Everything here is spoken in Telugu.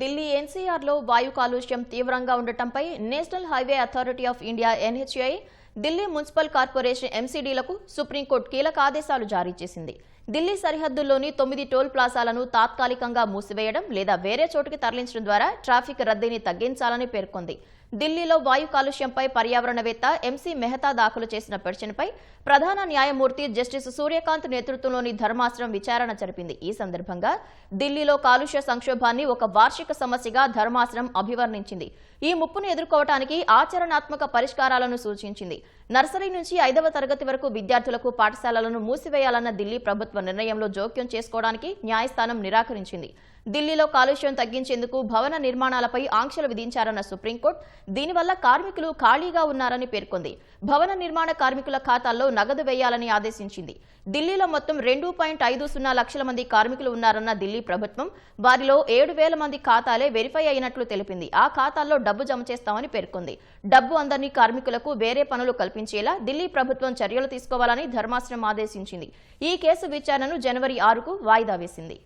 ఢిల్లీ ఎన్సీఆర్లో వాయు కాలుష్యం తీవ్రంగా ఉండటంపై national highway authority of India NHI Delhi municipal corporation ఎంసీడీలకు supreme court కీలక ఆదేశాలు జారీ చేసింది. ఢిల్లీ సరిహద్దుల్లోని తొమ్మిది టోల్ ప్లాజాలను తాత్కాలికంగా మూసివేయడం లేదా వేరే చోటుకి తరలించడం ద్వారా ట్రాఫిక్ రద్దీని తగ్గించాలని పేర్కొంది. ఢిల్లీలో వాయు కాలుష్యంపై పర్యావరణవేత్త ఎంసీ మెహతా దాఖలు చేసిన పిటిషన్పై ప్రధాన న్యాయమూర్తి జస్టిస్ సూర్యకాంత్ నేతృత్వంలోని ధర్మాసనం విచారణ జరిపింది. ఈ సందర్భంగా ఢిల్లీలో కాలుష్య సంక్షోభాన్ని ఒక వార్షిక సమస్యగా ధర్మాసనం అభివర్ణించింది. ఈ ముప్పును ఎదుర్కోవటానికి ఆచరణాత్మక పరిష్కారాలను సూచించింది. నర్సరీ నుంచి ఐదవ తరగతి వరకు విద్యార్థులకు పాఠశాలలను మూసివేయాలన్న ఢిల్లీ ప్రభుత్వ నిర్ణయంలో జోక్యం చేసుకోవడానికి న్యాయస్థానం నిరాకరించింది. ఢిల్లీలో కాలుష్యం తగ్గించేందుకు భవన నిర్మాణాలపై ఆంక్షలు విధించారన్న సుప్రీంకోర్టు. దీనివల్ల కార్మికులు ఖాళీగా ఉన్నారని పేర్కొంది. భవన నిర్మాణ కార్మికుల ఖాతాల్లో నగదు వేయాలని ఆదేశించింది. ఢిల్లీలో మొత్తం రెండు పాయింట్ ఐదు సున్నా లక్షల మంది కార్మికులు ఉన్నారన్న ఢిల్లీ ప్రభుత్వం వారిలో ఏడు వేల మంది ఖాతాలే వెరిఫై అయినట్లు తెలిపింది. ఆ ఖాతాల్లో డబ్బు జమ చేస్తామని పేర్కొంది. డబ్బు అందరినీ కార్మికులకు వేరే పనులు కల్పించేలా ఢిల్లీ ప్రభుత్వం చర్యలు తీసుకోవాలని ధర్మాసనం ఆదేశించింది. ఈ కేసు విచారణను జనవరి ఆరుకు వాయిదా వేసింది.